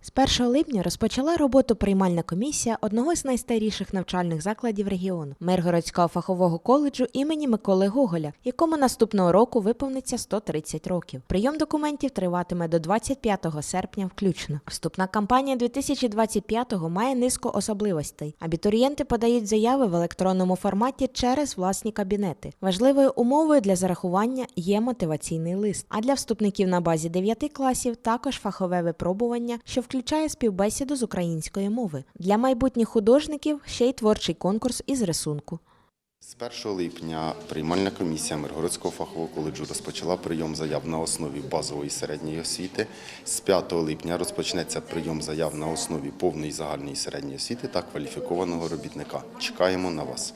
З 1 липня розпочала роботу приймальна комісія одного з найстаріших навчальних закладів регіону Миргородського фахового коледжу імені Миколи Гоголя, якому наступного року виповниться 130 років. Прийом документів триватиме до 25 серпня включно. Вступна кампанія 2025-го має низку особливостей. Абітурієнти подають заяви в електронному форматі через власні кабінети. Важливою умовою для зарахування є мотиваційний лист. А для вступників на базі 9 класів також фахове випробування, що включає співбесіду з української мови. Для майбутніх художників ще й творчий конкурс із рисунку. З 1 липня приймальна комісія Миргородського фахового коледжу розпочала прийом заяв на основі базової середньої освіти. З 5 липня розпочнеться прийом заяв на основі повної загальної середньої освіти та кваліфікованого робітника. Чекаємо на вас.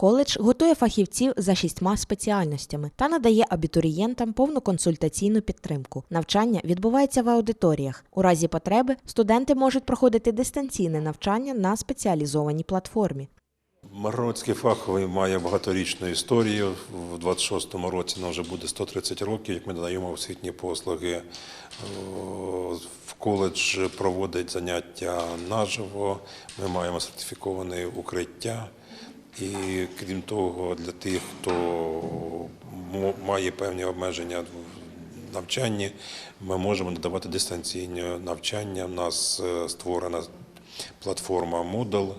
Коледж готує фахівців за шістьма спеціальностями та надає абітурієнтам повну консультаційну підтримку. Навчання відбувається в аудиторіях. У разі потреби студенти можуть проходити дистанційне навчання на спеціалізованій платформі. Маргородський фаховий має багаторічну історію. В 26-му році нам вже буде 130 років, як ми надаємо освітні послуги. В коледж проводить заняття наживо. Ми маємо сертифіковане укриття. І крім того, для тих, хто має певні обмеження в навчанні, ми можемо надавати дистанційне навчання. У нас е, створена платформа Moodle,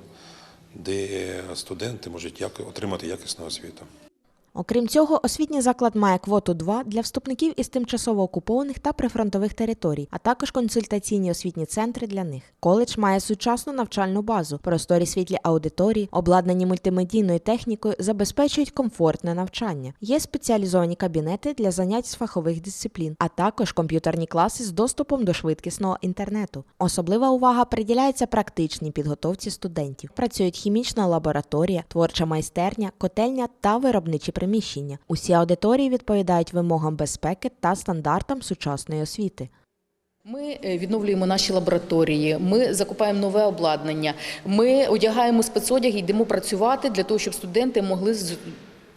де студенти можуть отримати якісну освіту. Окрім цього, освітній заклад має квоту 2 для вступників із тимчасово окупованих та прифронтових територій, а також консультаційні освітні центри для них. Коледж має сучасну навчальну базу, просторі світлі аудиторії, обладнані мультимедійною технікою, забезпечують комфортне навчання. Є спеціалізовані кабінети для занять з фахових дисциплін, а також комп'ютерні класи з доступом до швидкісного інтернету. Особлива увага приділяється практичній підготовці студентів. Працюють хімічна лабораторія, творча майстерня, котельня та виробничі приміщення. Усі аудиторії відповідають вимогам безпеки та стандартам сучасної освіти. Ми е, відновлюємо наші лабораторії, ми закупаємо нове обладнання, ми одягаємо спецодяг і йдемо працювати для того, щоб студенти могли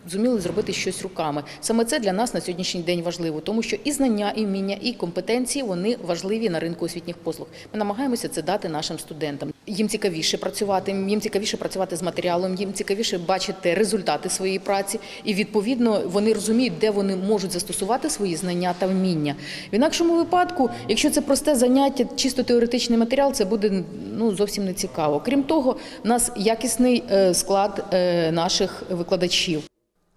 зуміли зробити щось руками. Саме це для нас на сьогоднішній день важливо, тому що і знання, і вміння, і компетенції вони важливі на ринку освітніх послуг. Ми намагаємося це дати нашим студентам. Їм цікавіше працювати, їм цікавіше працювати з матеріалом, їм цікавіше бачити результати своєї праці, і відповідно вони розуміють, де вони можуть застосувати свої знання та вміння. В інакшому випадку, якщо це просте заняття, чисто теоретичний матеріал, це буде ну зовсім не цікаво. Крім того, у нас якісний е, склад е, наших викладачів.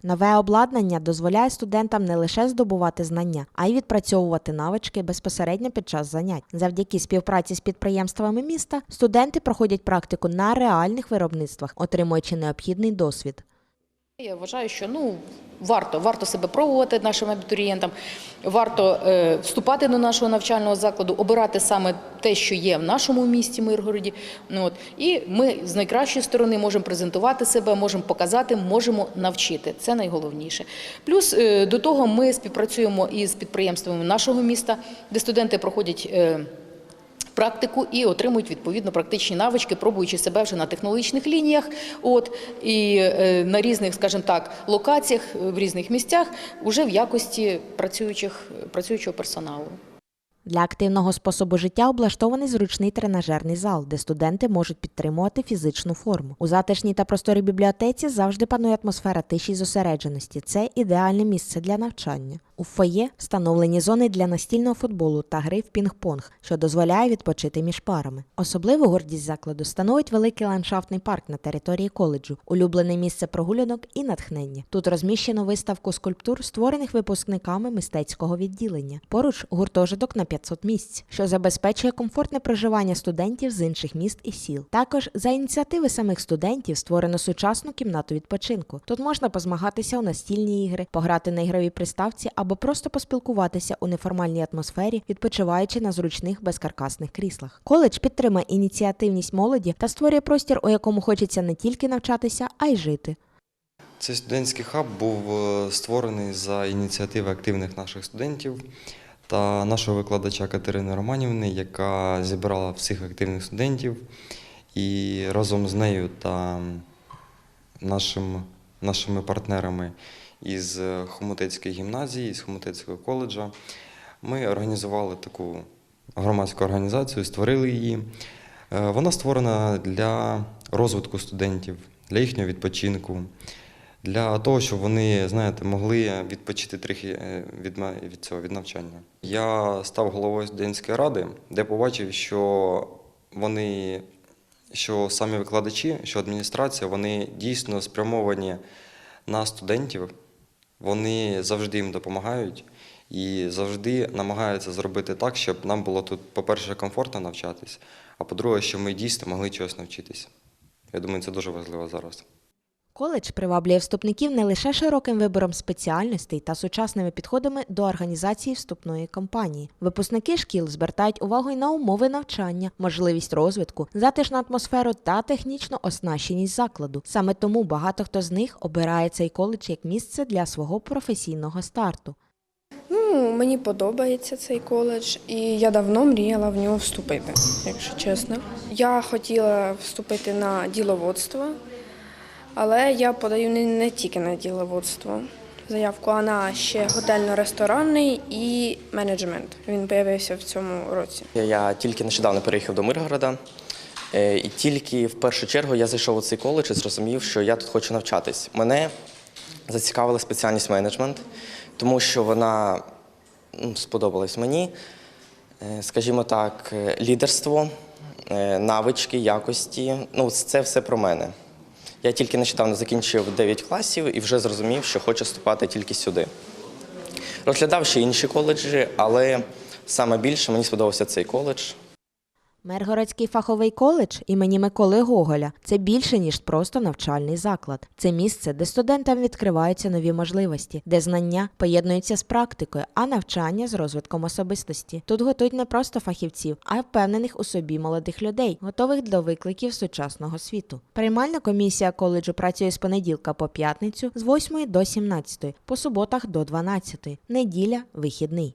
Нове обладнання дозволяє студентам не лише здобувати знання, а й відпрацьовувати навички безпосередньо під час занять. Завдяки співпраці з підприємствами міста студенти проходять практику на реальних виробництвах, отримуючи необхідний досвід. Я вважаю, що ну варто варто себе пробувати нашим абітурієнтам, варто е, вступати до нашого навчального закладу, обирати саме те, що є в нашому місті Миргороді. Ну, от і ми з найкращої сторони можемо презентувати себе, можемо показати, можемо навчити. Це найголовніше. Плюс е, до того ми співпрацюємо із підприємствами нашого міста, де студенти проходять. Е, практику і отримують відповідно практичні навички, пробуючи себе вже на технологічних лініях, от і е, на різних, скажімо так, локаціях е, в різних місцях, уже в якості працюючих працюючого персоналу. Для активного способу життя облаштований зручний тренажерний зал, де студенти можуть підтримувати фізичну форму. У затишній та просторій бібліотеці завжди панує атмосфера тиші й зосередженості. Це ідеальне місце для навчання. У фоє встановлені зони для настільного футболу та гри в пінг-понг, що дозволяє відпочити між парами. Особливу гордість закладу становить великий ландшафтний парк на території коледжу, улюблене місце прогулянок і натхнення. Тут розміщено виставку скульптур, створених випускниками мистецького відділення. Поруч гуртожиток на 500 місць, що забезпечує комфортне проживання студентів з інших міст і сіл. Також за ініціативи самих студентів створено сучасну кімнату відпочинку. Тут можна позмагатися у настільні ігри, пограти на ігровій приставці або просто поспілкуватися у неформальній атмосфері, відпочиваючи на зручних безкаркасних кріслах. Коледж підтримує ініціативність молоді та створює простір, у якому хочеться не тільки навчатися, а й жити. Цей студентський хаб був е, створений за ініціативи активних наших студентів та нашого викладача Катерини Романівни, яка зібрала всіх активних студентів і разом з нею та нашим, нашими партнерами із Хомутецької гімназії, з Хомутецького коледжа ми організували таку громадську організацію, створили її. Е, Вона створена для розвитку студентів, для їхнього відпочинку, для того, щоб вони, знаєте, могли відпочити трохи е, від, від цього від навчання. Я став головою студентської ради, де побачив, що вони, що самі викладачі, що адміністрація, вони дійсно спрямовані на студентів, вони завжди їм допомагають і завжди намагаються зробити так, щоб нам було тут, по-перше, комфортно навчатись, а по-друге, щоб ми дійсно могли чогось навчитися. Я думаю, це дуже важливо зараз. Коледж приваблює вступників не лише широким вибором спеціальностей та сучасними підходами до організації вступної кампанії. Випускники шкіл звертають увагу й на умови навчання, можливість розвитку, затишну атмосферу та технічну оснащеність закладу. Саме тому багато хто з них обирає цей коледж як місце для свого професійного старту. Ну, мені подобається цей коледж, і я давно мріяла в нього вступити, якщо чесно. Я хотіла вступити на діловодство, але я подаю не, тільки на діловодство. Заявку, а на ще готельно-ресторанний і менеджмент. Він з'явився в цьому році. Я тільки нещодавно переїхав до Миргорода, е, і тільки в першу чергу я зайшов у цей коледж і зрозумів, що я тут хочу навчатись. Мене зацікавила спеціальність менеджмент, тому що вона ну, сподобалась мені. Е, Скажімо так, е, лідерство, навички, якості ну, це все про мене. Я тільки нещодавно закінчив 9 класів і вже зрозумів, що хочу вступати тільки сюди. Розглядав ще інші коледжі, але саме більше мені сподобався цей коледж. Миргородський фаховий коледж імені Миколи Гоголя це більше ніж просто навчальний заклад. Це місце, де студентам відкриваються нові можливості, де знання поєднуються з практикою, а навчання з розвитком особистості. Тут готують не просто фахівців, а й впевнених у собі молодих людей, готових до викликів сучасного світу. Приймальна комісія коледжу працює з понеділка по п'ятницю з 8 до 17, по суботах до 12, неділя вихідний.